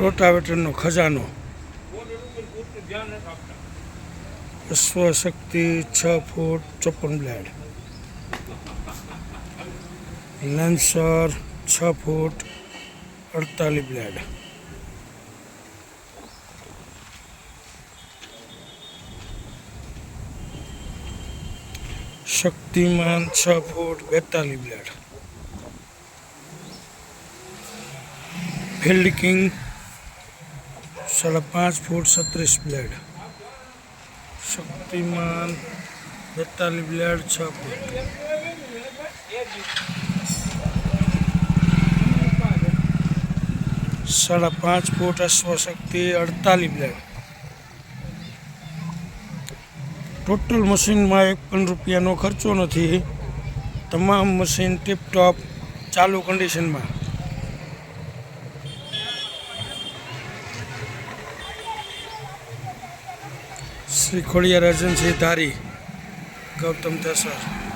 રોટાવેટરનો ખજાનો. અશ્વશક્તિ છ ફૂટ ચોપન બ્લેડ. લેન્સર છ ફૂટ અડતાલીસ બ્લેડ. શક્તિમાન છ ફૂટ બેતાલીસ બ્લેડ. ફિલ્ડ કિંગ સાડા પાંચ ફૂટ છત્રીસ બ્લેડ શક્તિમાન બેતાલીસ બ્લેડ છ ફૂટ સાડા પાંચ ફૂટ અશ્વશક્તિ અડતાલીસ બ્લેડ ટોટલ મશીનમાં એક પણ રૂપિયાનો ખર્ચો નથી તમામ મશીન ટીપટોપ ચાલુ કન્ડિશનમાં શ્રી ખોડિયાર એજન્સી ધારી ગૌતમ દસર